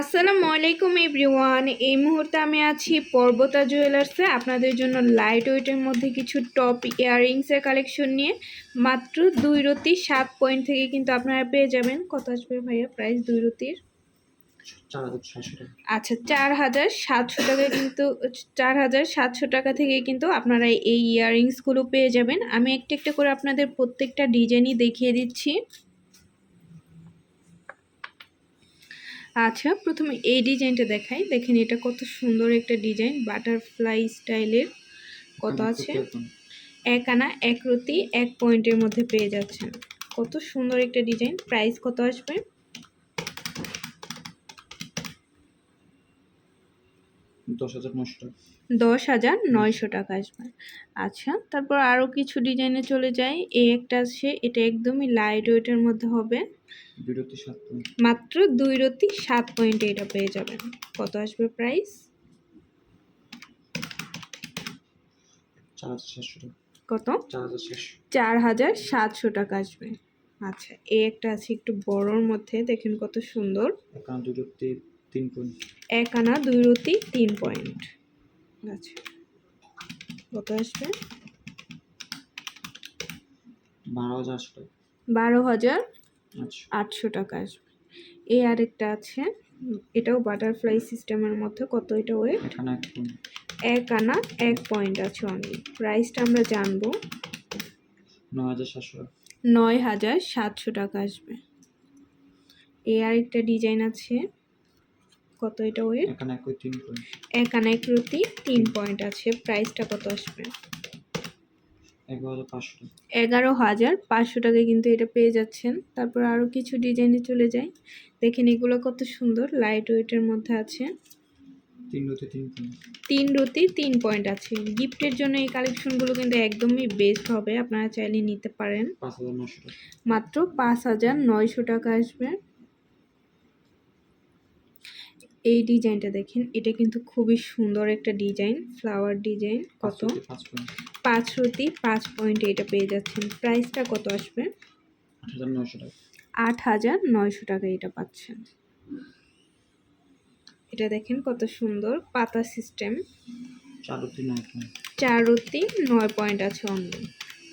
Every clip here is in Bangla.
আসসালামু আলাইকুম এভরিওয়ান। এই মুহূর্তে আমি আছি পর্বতা জুয়েলার্সে আপনাদের জন্য লাইট ওয়েটের মধ্যে কিছু টপ ইয়াররিংসের কালেকশন নিয়ে। মাত্র দুই রতি সাত পয়েন্ট থেকে কিন্তু আপনারা পেয়ে যাবেন। কত আসবে ভাইয়া প্রাইস দুই রতির? আচ্ছা চার হাজার সাতশো টাকা কিন্তু চার হাজার সাতশো টাকা থেকে কিন্তু আপনারা এই ইয়াররিংসগুলো পেয়ে যাবেন। আমি একটা একটা করে আপনাদের প্রত্যেকটা ডিজাইনই দেখিয়ে দিচ্ছি। আচ্ছা প্রথমে এই ডিজাইনটা দেখাই। দেখেন এটা কত সুন্দর একটা ডিজাইন বাটারফ্লাই স্টাইলের কত আছে? এক আনা এক রতি এক পয়েন্টের মধ্যে পেয়ে যাচ্ছেন। কত সুন্দর একটা ডিজাইন। প্রাইস কত আসবে? দশ হাজার নশো টাকা। দশ হাজার নয়শো টাকা আসবে। আচ্ছা তারপর আরও কিছু ডিজাইনে চলে যাই। এই একটা আছে এটা একদমই লাইট ওয়েটের মধ্যে হবে। মাত্র দুই রতি সাত পয়েন্টে এটা পেয়ে যাবেন। কত আসবে প্রাইস কত? চার হাজার সাতশো। টাকা আসবে। আচ্ছা এই একটা আছে একটু বড়োর মধ্যে দেখেন কত সুন্দর। তিন পয়েন্ট এক আনা দুই রতি তিন পয়েন্ট আচ্ছা কত আসবে? বারো হাজার আটশো টাকা। বারো হাজার আটশো। টাকা আসবে। এই আরেকটা আছে। এটাও বাটারফ্লাই সিস্টেমের মধ্যে। কত এটা ওয়েট এক আনা এক পয়েন্ট আছে অনলি প্রাইসটা আমরা জানব। নয় হাজার সাতশো টাকা। নয় হাজার সাতশো টাকা আসবে। এই আরেকটা ডিজাইন আছে। কত এটা ওয়েট এখানে এক আনা এক তিন পয়েন্ট আছে। প্রাইসটা কত আসবে? এগারো হাজার পাঁচশো টাকায় কিন্তু এটা পেয়ে যাচ্ছেন। তারপর আরও কিছু ডিজাইনে চলে যায় দেখেন এগুলো কত সুন্দর। লাইট ওয়েটের মধ্যে আছে। তিন রতি তিন পয়েন্ট আছে। গিফটের জন্য এই কালেকশনগুলো কিন্তু একদমই বেস্ট হবে। আপনারা চাইলে নিতে পারেন। মাত্র পাঁচ হাজার নয়শো টাকা আসবে। এই ডিজাইনটা দেখেন এটা কিন্তু খুবই সুন্দর একটা ডিজাইন ফ্লাওয়ার ডিজাইন কত? পাঁচ পয়েন্ট পাঁচ পয়েন্টে এটা পেয়ে যাচ্ছেন। প্রাইসটা কত আসবে? আট হাজার নয়শো টাকা। এটা পাচ্ছেন। এটা দেখেন কত সুন্দর পাতা সিস্টেম চার রতি নয় পয়েন্ট আছে অনলি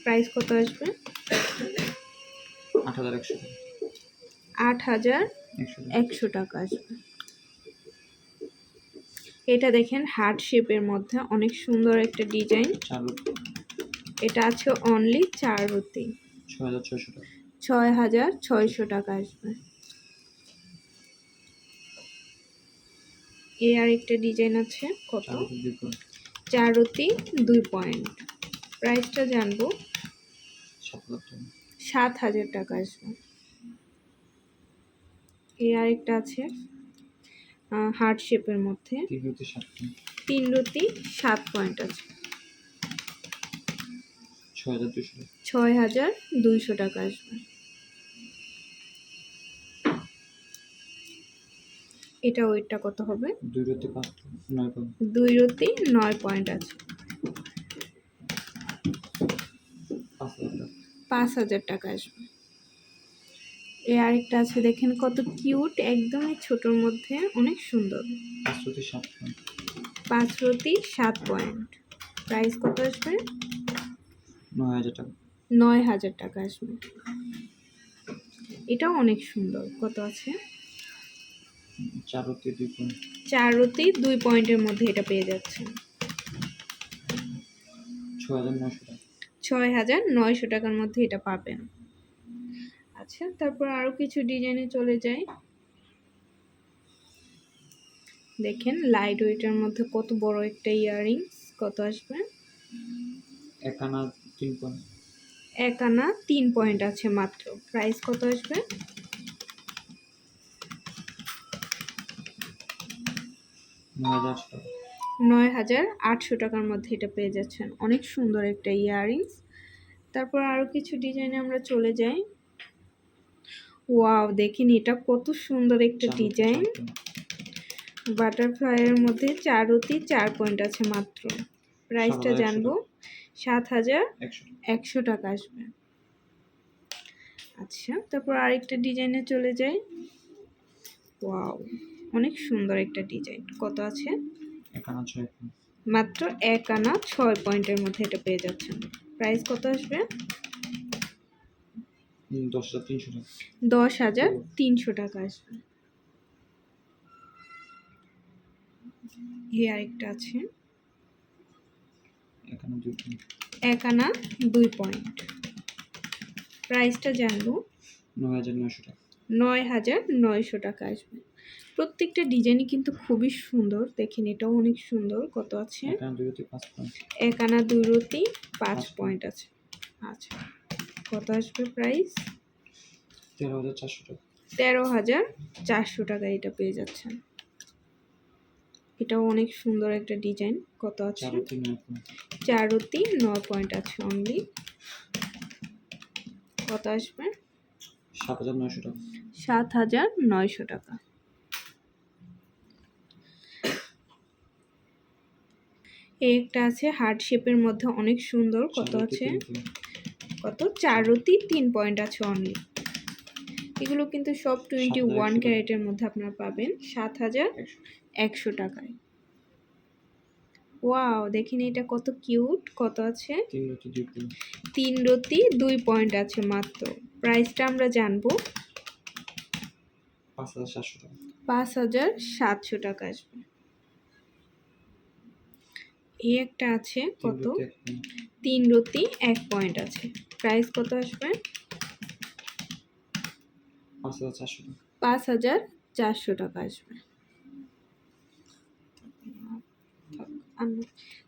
প্রাইস কত আসবে? আট হাজার একশো টাকা আসবে। এটা দেখেন হার্ট শেপের মধ্যে অনেক সুন্দর একটা ডিজাইন। এটা আছে অনলি চার রতি ছয় হাজার ছয়শো টাকা আসবে। এ আর একটা ডিজাইন আছে কত? চার রতি দুই পয়েন্ট প্রাইসটা জানব? সাত হাজার টাকা। সাত হাজার টাকা আসবে। এ আরেকটা আছে হার্ট শেপের মধ্যে। তিন রুটি সাত পয়েন্ট আছে। ছয় হাজার দুইশো টাকা আসবে। এটা ওয়েটটা কত হবে? দুই পয়েন্ট দুই রতি নয় পয়েন্ট আছে। পাঁচ হাজার টাকা আসবে। এ আরেকটা আছে দেখেন কত কিউট একদমই ছোটোর মধ্যে অনেক সুন্দর। পাঁচ রতি সাত পয়েন্ট প্রাইস কত আসবে? নয় হাজার টাকা। নয় হাজার টাকা আসবে। এটাও অনেক সুন্দর। কত আছে? চার রতি দুই পয়েন্ট চার রতি দুই পয়েন্টের মধ্যে এটা পেয়ে যাচ্ছে। ছয় হাজার নশো টাকা। ছয় হাজার নয়শো টাকার মধ্যে এটা পাবেন। আচ্ছা তারপর আরও কিছু ডিজাইনে চলে যাই। দেখেন লাইট ওয়েটের মধ্যে কত বড় একটা ইয়াররিংস কত আসবে? এক আনা তিন পয়েন্ট এক আনা তিন পয়েন্ট আছে মাত্র। প্রাইস কত আসবে? নয় হাজার আটশো নয় হাজার আটশো টাকার মধ্যে এটা পেয়ে যাচ্ছেন। অনেক সুন্দর একটা ইয়াররিংস তারপর আরও কিছু ডিজাইনে আমরা চলে যাই। ওয়াও দেখেন এটা কত সুন্দর একটা ডিজাইন। বাটারফ্লাইয়ের মধ্যে চার রতি চার পয়েন্ট আছে মাত্র। প্রাইসটা জানব? সাত হাজার একশো টাকা। আসবে। আচ্ছা তারপর আরেকটা ডিজাইনে চলে যাই। ওয়াও অনেক সুন্দর একটা ডিজাইন। কত আছে? মাত্র এক আনা ছয় পয়েন্টের মধ্যে এটা পেয়ে যাচ্ছেন। প্রাইস কত আসবে? দশ হাজার তিনশো টাকা আসবে। এই আরেকটা আছে। এক আনা দুই পয়েন্ট প্রাইসটা জানব। নয় হাজার নয়শো টাকা। নয় হাজার নয়শো টাকা আসবে। প্রত্যেকটা ডিজাইনই কিন্তু খুবই সুন্দর। দেখেন এটাও অনেক সুন্দর। কত আছে? এক আনা দুই রতি পাঁচ পয়েন্ট আছে। আচ্ছা। কত আসবে প্রাইস তেরো হাজার চারশো টাকা। তেরো হাজার চারশো টাকা এটা পেয়ে যাচ্ছেন। এটাও অনেক সুন্দর একটা ডিজাইন কত আছে? চারতি নয় পয়েন্ট আছে অনলি কত আসবে? সাত হাজার নয়শো টাকা। সাত হাজার নয়শো টাকা। একটা আছে হার্ট শেপের মধ্যে অনেক সুন্দর। কত আছে। কত? চার রতি তিন পয়েন্ট আছে অনলি এগুলো কিন্তু সব টোয়েন্টি ওয়ান ক্যারেটের মধ্যে আপনারা পাবেন। সাত হাজার একশো। টাকায়। ওয়াও দেখেন এটা কত কিউট কত আছে? তিন রতি দুই পয়েন্ট আছে মাত্র। প্রাইসটা আমরা জানব। পাঁচ হাজার সাতশো টাকা আসবে। এই একটা আছে কত? তিন রতি এক পয়েন্ট আছে। প্রাইস কত আসবে? পাঁচ হাজার চারশো টাকা। আসবে।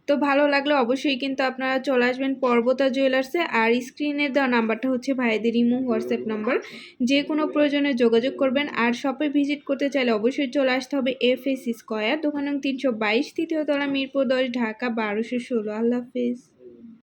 তো ভালো লাগলে অবশ্যই কিন্তু আপনারা চলে আসবেন পর্বতা জুয়েলার্সে আর স্ক্রিনের দেওয়া নাম্বারটা হচ্ছে ভাইদের ইমো হোয়াটসঅ্যাপ নাম্বার যে কোনো প্রয়োজনে যোগাযোগ করবেন। আর শপে ভিজিট করতে চাইলে অবশ্যই চলে আসতে হবে এফ এস স্কোয়ার দোকান তিনশো বাইশ তৃতীয়তলা মিরপুর দশ, ঢাকা বারোশো ষোলো। আল্লাহ হাফিজ।